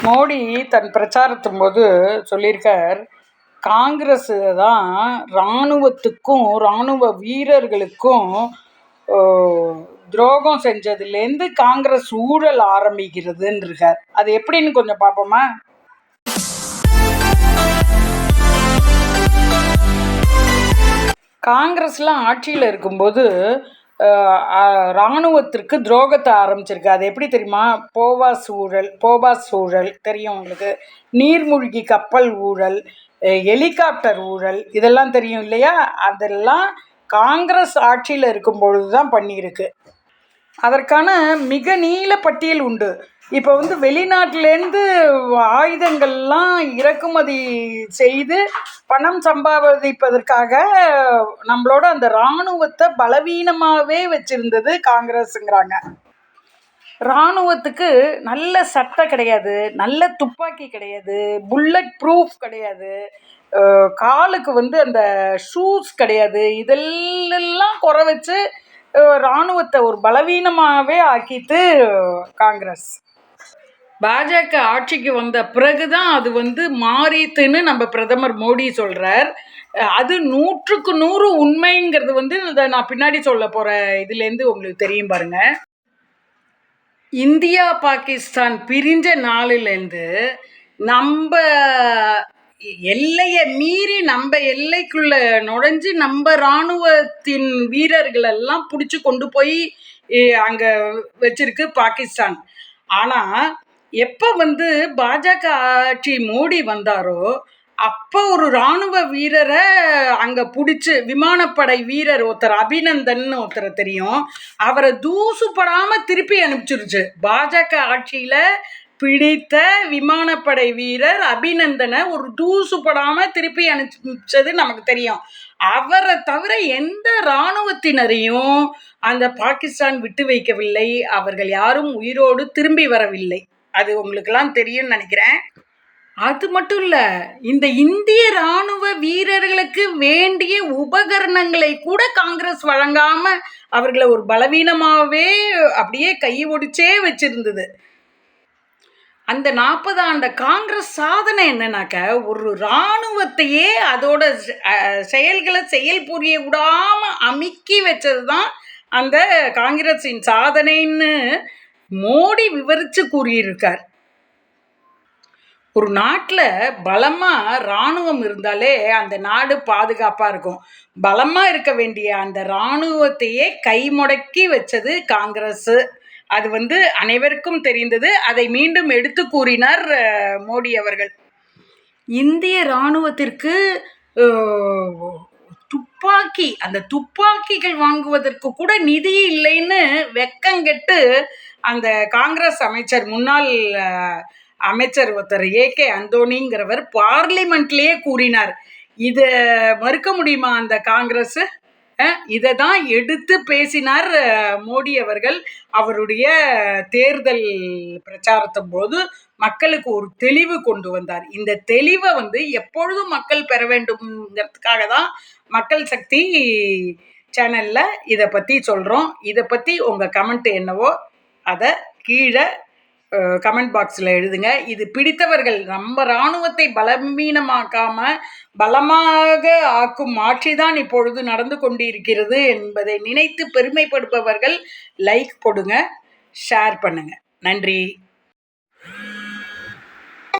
மோடி தன் பிரச்சாரத்தின் போது சொல்லியிருக்கார் காங்கிரஸ் தான் இராணுவத்துக்கும் இராணுவ வீரர்களுக்கும் துரோகம் செஞ்சதுலேருந்து காங்கிரஸ் ஊழல் ஆரம்பிக்கிறதுன்னு இருக்கார் அது எப்படின்னு கொஞ்சம் பார்ப்போமா? காங்கிரஸ்லாம் ஆட்சியில் இருக்கும்போது இராணுவத்திற்கு துரோகத்தை ஆரம்பிச்சிருக்கு. அது எப்படி தெரியுமா? போவாஸ் ஊழல் போபாஸ் ஊழல் தெரியும் உங்களுக்கு. நீர்மூழ்கி கப்பல் ஊழல் ஹெலிகாப்டர் ஊழல் இதெல்லாம் தெரியும் இல்லையா? அதெல்லாம் காங்கிரஸ் ஆட்சியில் இருக்கும் பொழுது தான் பண்ணியிருக்கு. அதற்கான மிக நீள பட்டியல் உண்டு. இப்போ வந்து வெளிநாட்டிலேருந்து ஆயுதங்கள்லாம் இறக்குமதி செய்து பணம் சம்பாதிப்பதற்காக நம்மளோட அந்த இராணுவத்தை பலவீனமாகவே வச்சுருந்தது காங்கிரஸுங்கிறாங்க. இராணுவத்துக்கு நல்ல சட்டை கிடையாது நல்ல துப்பாக்கி கிடையாது புல்லட் ப்ரூஃப் கிடையாது காலுக்கு வந்து அந்த ஷூஸ் கிடையாது இதெல்லாம் குறை வச்சு இராணுவத்தை ஒரு பலவீனமாகவே ஆக்கிட்டு காங்கிரஸ். பாஜக ஆட்சிக்கு வந்த பிறகு தான் அது வந்து மாறித்துன்னு நம்ம பிரதமர் மோடி சொல்கிறார் அது நூற்றுக்கு நூறு உண்மைங்கிறது வந்து இதை நான் பின்னாடி சொல்ல போகிற இதுலேருந்து உங்களுக்கு தெரியும் பாருங்க. இந்தியா பாகிஸ்தான் பிரிஞ்ச நாளிலேருந்து நம்ம எல்லையை மீறி நம்ம எல்லைக்குள்ள நுழைஞ்சு நம்ம இராணுவத்தின் வீரர்களெல்லாம் பிடிச்சி கொண்டு போய் அங்கே வச்சிருக்கு பாகிஸ்தான். ஆனால் எப்போ வந்து பாஜக ஆட்சி மோடி வந்தாரோ அப்போ ஒரு இராணுவ வீரரை அங்கே பிடிச்சி விமானப்படை வீரர் ஒருத்தர் அபிநந்தன் ஒருத்தரை தெரியும் அவரை தூசுப்படாமல் திருப்பி அனுப்பிச்சிருச்சு. பாஜக ஆட்சியில் பிடித்த விமானப்படை வீரர் அபிநந்தனை ஒரு தூசுப்படாமல் திருப்பி அனுப்பிச்சது நமக்கு தெரியும். அவரை தவிர எந்த இராணுவத்தினரையும் அந்த பாகிஸ்தான் விட்டு வைக்கவில்லை. அவர்கள் யாரும் உயிரோடு திரும்பி வரவில்லை. அது உங்களுக்கெல்லாம் தெரியும்னு நினைக்கிறேன். அது மட்டும் இல்லை இந்த இந்திய ராணுவ வீரர்களுக்கு வேண்டிய உபகரணங்களை கூட காங்கிரஸ் வழங்காம அவர்களை ஒரு பலவீனமாகவே அப்படியே கை ஒடிச்சே வச்சிருந்தது. அந்த நாற்பது ஆண்ட காங்கிரஸ் சாதனை என்னன்னாக்க ஒரு இராணுவத்தையே அதோட செயல்களை செயல் புரிய விடாமல் அமுக்கி வச்சது தான் அந்த காங்கிரஸின் சாதனைன்னு மோடி விவரித்து கூறியிருக்கார். ஒரு நாட்டில் பலமாக இராணுவம் இருந்தாலே அந்த நாடு பாதுகாப்பாக இருக்கும். பலமாக இருக்க வேண்டிய அந்த இராணுவத்தையே கை முடக்கி வச்சது காங்கிரஸு. அது வந்து அனைவருக்கும் தெரிந்தது. அதை மீண்டும் எடுத்து கூறினார் மோடி அவர்கள். இந்திய இராணுவத்திற்கு துப்பாக்கி அந்த துப்பாக்கிகள் வாங்குவதற்கு கூட நிதி இல்லைன்னு வெக்கங்கெட்டு அந்த காங்கிரஸ் அமைச்சர் முன்னாள் அமைச்சர் ஒருத்தர் ஏ கே அந்தோனிங்கிறவர் பார்லிமெண்ட்லேயே கூறினார். இதை மறுக்க முடியுமா அந்த காங்கிரஸ்? இதை தான் எடுத்து பேசினார் மோடி அவர்கள். அவருடைய தேர்தல் பிரச்சாரத்தின் போது மக்களுக்கு ஒரு தெளிவு கொண்டு வந்தார். இந்த தெளிவை வந்து எப்பொழுதும் மக்கள் பெற வேண்டும்ங்கிறதுக்காக தான் மக்கள் சக்தி சேனலில் இதை பற்றி சொல்கிறோம் இதை பற்றி உங்கள் கமெண்ட் என்னவோ அதை கீழே கமெண்ட் பாக்ஸில் எழுதுங்க. இது பிடித்தவர்கள் நம்ம இராணுவத்தை பலவீனமாக்காம பலமாக ஆக்கும் ஆட்சி தான் இப்பொழுது நடந்து கொண்டிருக்கிறது என்பதை நினைத்து பெருமைப்படுபவர்கள் லைக் கொடுங்க ஷேர் பண்ணுங்க. நன்றி.